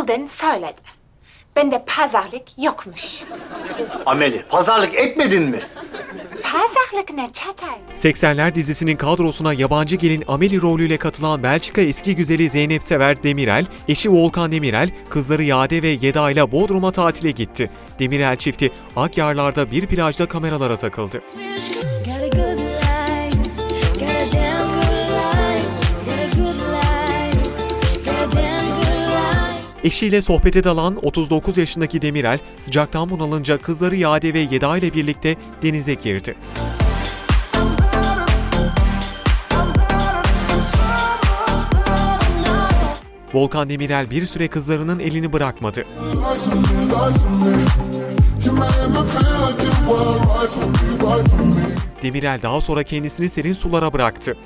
Gülden söyledi. Bende pazarlık yokmuş. Ameli, pazarlık etmedin mi? Pazarlık ne Çağatay? 80'ler dizisinin kadrosuna yabancı gelin Amelie rolüyle katılan Belçika eski güzeli Zeynep Sever Demirel, eşi Volkan Demirel, kızları Yade ve Yeda ile Bodrum'a tatile gitti. Demirel çifti Akyarlar'da bir plajda kameralara takıldı. Eşiyle sohbete dalan 39 yaşındaki Demirel, sıcaktan bunalınca kızları Yade ve Yeda ile birlikte denize girdi. Volkan Demirel bir süre kızlarının elini bırakmadı. Demirel daha sonra kendisini serin sulara bıraktı.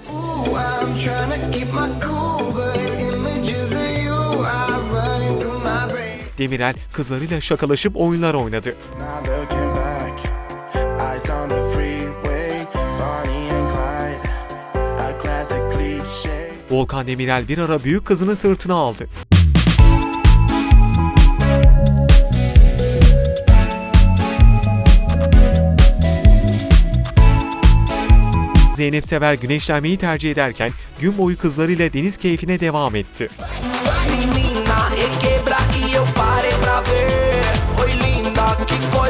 I'm Demirel kızlarıyla şakalaşıp oyunlar oynadı. Volkan Demirel bir ara büyük kızını sırtına aldı. Zeynep Sever güneşlenmeyi tercih ederken gün boyu kızlarıyla deniz keyfine devam etti.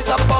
за